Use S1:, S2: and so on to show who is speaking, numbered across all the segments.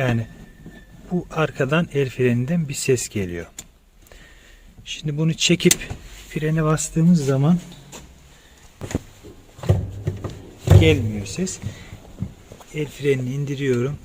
S1: Yani bu arkadan el freninden bir ses geliyor. Şimdi bunu çekip frene bastığımız zaman gelmiyor ses. El frenini indiriyorum.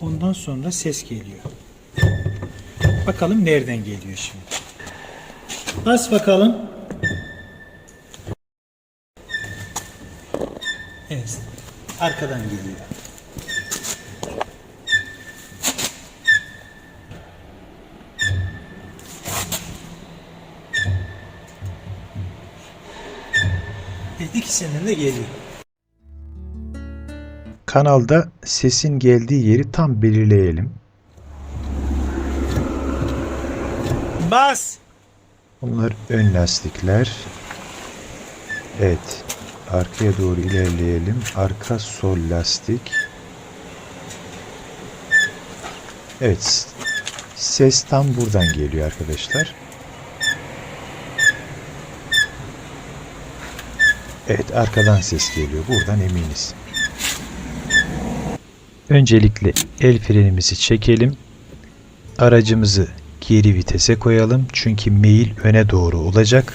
S1: Ondan sonra ses geliyor. Bakalım nereden geliyor şimdi. Bas bakalım. Evet. Arkadan geliyor. Evet, İkisinden de geliyor.
S2: Kanalda sesin geldiği yeri tam belirleyelim.
S1: Bas.
S2: Bunlar ön lastikler. Evet. Arkaya doğru ilerleyelim. Arka sol lastik. Evet. Ses tam buradan geliyor arkadaşlar. Evet arkadan ses geliyor. Buradan eminiz. Öncelikle el frenimizi çekelim. Aracımızı geri vitese koyalım. Çünkü meyil öne doğru olacak.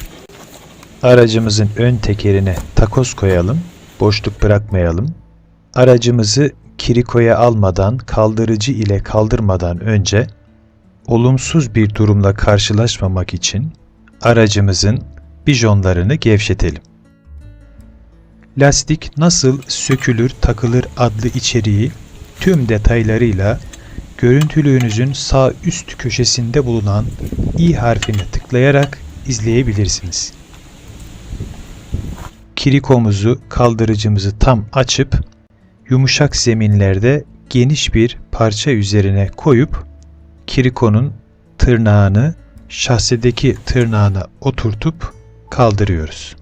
S2: Aracımızın ön tekerine takoz koyalım. Boşluk bırakmayalım. Aracımızı kirikoya almadan, kaldırıcı ile kaldırmadan önce olumsuz bir durumla karşılaşmamak için aracımızın bijonlarını gevşetelim. Lastik nasıl sökülür, takılır adlı içeriği tüm detaylarıyla görüntülüğünüzün sağ üst köşesinde bulunan i harfine tıklayarak izleyebilirsiniz. Kirikomuzu, kaldırıcımızı tam açıp yumuşak zeminlerde geniş bir parça üzerine koyup kirikonun tırnağını şahsedeki tırnağına oturtup kaldırıyoruz.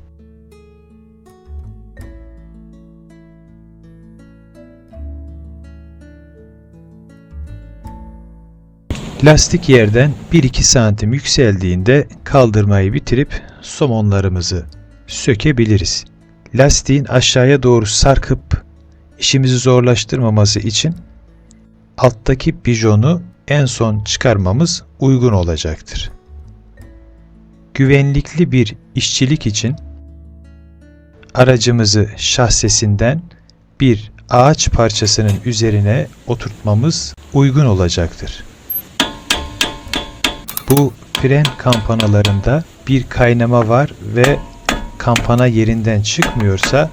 S2: Lastik yerden 1-2 santim yükseldiğinde kaldırmayı bitirip somonlarımızı sökebiliriz. Lastiğin aşağıya doğru sarkıp işimizi zorlaştırmaması için alttaki bijonu en son çıkarmamız uygun olacaktır. Güvenlikli bir işçilik için aracımızı şahsesinden bir ağaç parçasının üzerine oturtmamız uygun olacaktır. Bu fren kampanalarında bir kaynama var ve kampana yerinden çıkmıyorsa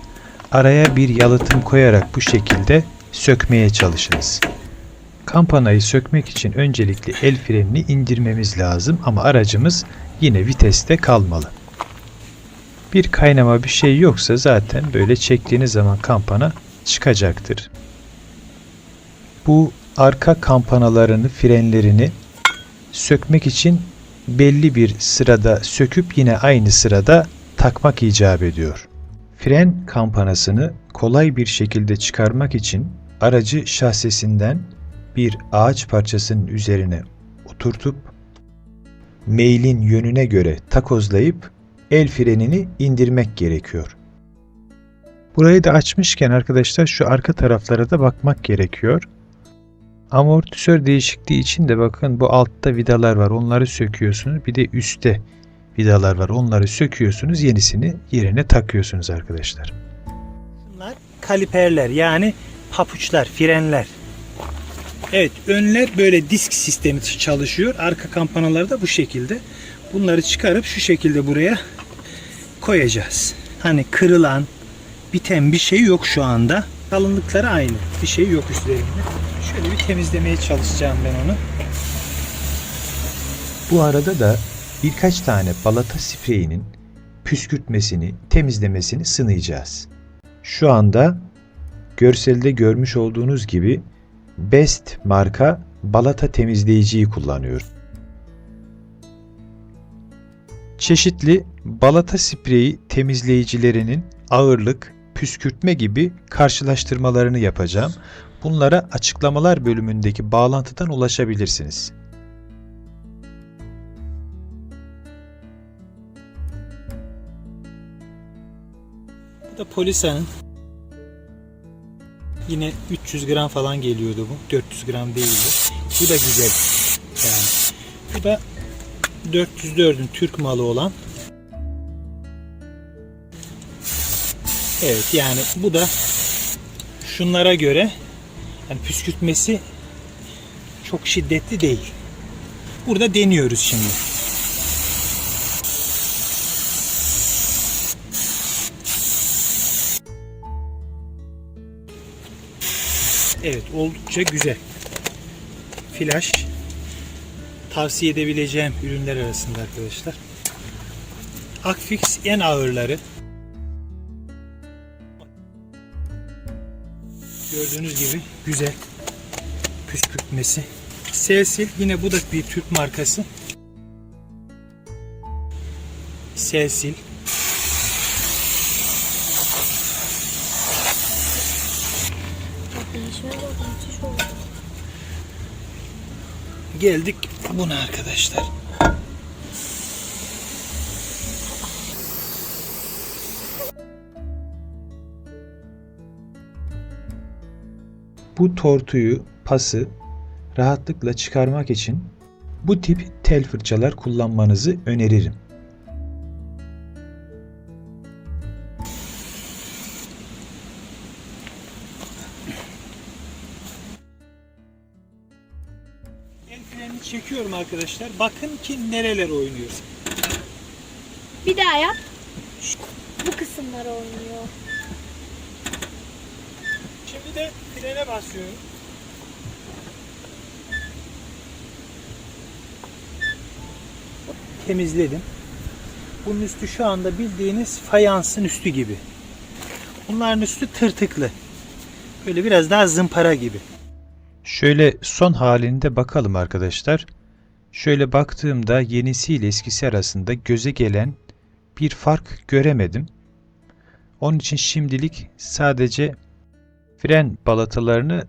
S2: araya bir yalıtım koyarak bu şekilde sökmeye çalışınız. Kampanayı sökmek için öncelikle el frenini indirmemiz lazım ama aracımız yine viteste kalmalı. Bir kaynama bir şey yoksa zaten böyle çektiğiniz zaman kampana çıkacaktır. Bu arka kampanalarını, frenlerini sökmek için belli bir sırada söküp yine aynı sırada takmak icap ediyor. Fren kampanasını kolay bir şekilde çıkarmak için aracı şahsesinden bir ağaç parçasının üzerine oturtup meylin yönüne göre takozlayıp el frenini indirmek gerekiyor. Burayı da açmışken arkadaşlar şu arka taraflara da bakmak gerekiyor. Amortisör değişikliği için de bakın bu altta vidalar var. Onları söküyorsunuz. Bir de üstte vidalar var. Onları söküyorsunuz. Yenisini yerine takıyorsunuz arkadaşlar.
S1: Bunlar kaliperler yani papuçlar, frenler. Evet önler böyle disk sistemi çalışıyor. Arka kampanaları da bu şekilde. Bunları çıkarıp şu şekilde buraya koyacağız. Hani kırılan, biten bir şey yok şu anda. Kalınlıkları aynı. Bir şey yok üstlerinde. Şöyle bir temizlemeye çalışacağım ben onu.
S2: Bu arada da birkaç tane balata spreyinin püskürtmesini, temizlemesini sınayacağız. Şu anda görselde görmüş olduğunuz gibi Best marka balata temizleyiciyi kullanıyorum. Çeşitli balata spreyi temizleyicilerinin ağırlık, püskürtme gibi karşılaştırmalarını yapacağım. Bunlara açıklamalar bölümündeki bağlantıdan ulaşabilirsiniz.
S1: Bu da Polisa'nın Yine 300 gram falan geliyordu bu. 400 gram değildi. Bu da güzel. Yani. Bu da 404'ün Türk malı olan. Evet yani bu da şunlara göre yani püskürtmesi çok şiddetli değil. Burada deniyoruz şimdi. Evet oldukça güzel. Flash tavsiye edebileceğim ürünler arasında arkadaşlar. Akfix en ağırları. Gördüğünüz gibi güzel püskürtmesi. Selsil yine bu da bir Türk markası. Selsil. Geldik buna arkadaşlar.
S2: Bu tortuyu, pası rahatlıkla çıkarmak için bu tip tel fırçalar kullanmanızı öneririm.
S1: El frenini çekiyorum arkadaşlar. Bakın ki nereler oynuyor.
S3: Bir daha yap. Bu kısımlar oynuyor.
S1: Şimdi de frene basıyorum. Temizledim. Bunun üstü şu anda bildiğiniz fayansın üstü gibi. Bunların üstü tırtıklı. Böyle biraz daha zımpara gibi.
S2: Şöyle son halinde bakalım arkadaşlar. Şöyle baktığımda yenisiyle eskisi arasında göze gelen bir fark göremedim. Onun için şimdilik sadece fren balatalarını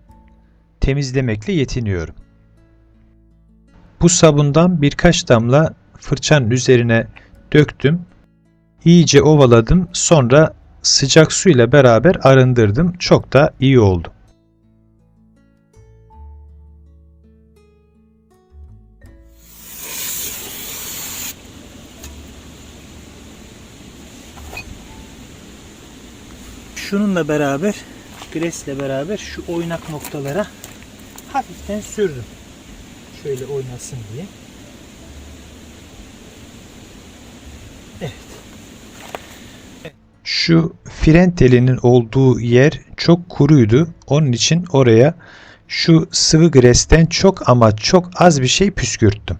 S2: temizlemekle yetiniyorum. Bu sabundan birkaç damla fırçanın üzerine döktüm. İyice ovaladım. Sonra sıcak suyla beraber arındırdım. Çok da iyi oldu.
S1: Şununla beraber, gresle beraber şu oynak noktalara hafiften sürdüm. Şöyle oynasın diye. Evet.
S2: Şu fren telinin olduğu yer çok kuruydu. Onun için oraya şu sıvı gresten çok ama çok az bir şey püskürttüm.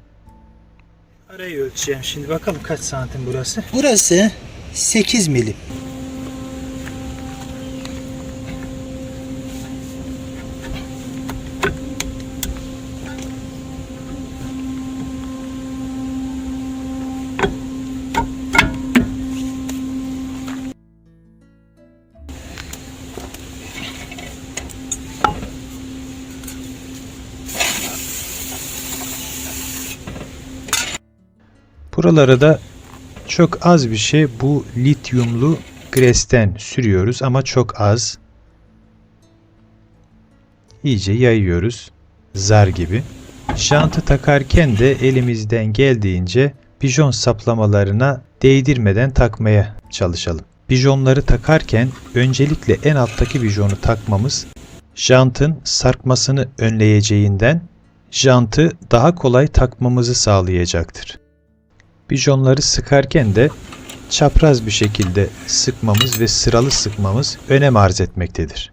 S1: Arayı ölçeceğim şimdi bakalım kaç santim burası. Burası 8 milim.
S2: Buralara da çok az bir şey bu lityumlu gresten sürüyoruz ama çok az. İyice yayıyoruz. Zar gibi. Jantı takarken de elimizden geldiğince bijon saplamalarına değdirmeden takmaya çalışalım. Bijonları takarken öncelikle en alttaki bijonu takmamız jantın sarkmasını önleyeceğinden jantı daha kolay takmamızı sağlayacaktır. Bijonları sıkarken de çapraz bir şekilde sıkmamız ve sıralı sıkmamız önem arz etmektedir.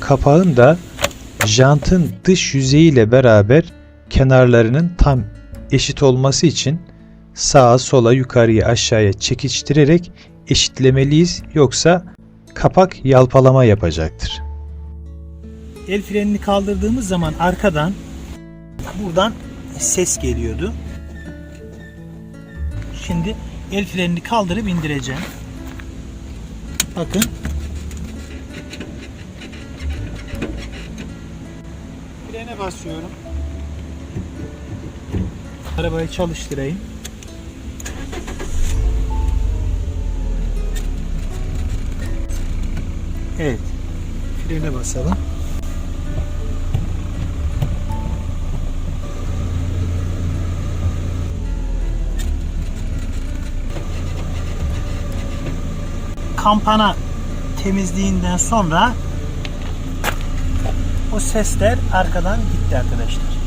S2: Kapağın da jantın dış yüzeyiyle beraber kenarlarının tam eşit olması için sağa sola yukarıya aşağıya çekiştirerek eşitlemeliyiz yoksa kapak yalpalama yapacaktır
S1: el frenini kaldırdığımız zaman arkadan buradan ses geliyordu. Şimdi el frenini kaldırıp indireceğim. Bakın. Frene basıyorum. Arabayı çalıştırayım.
S2: Evet. Frene basalım. Kampana temizliğinden sonra o sesler arkadan gitti arkadaşlar.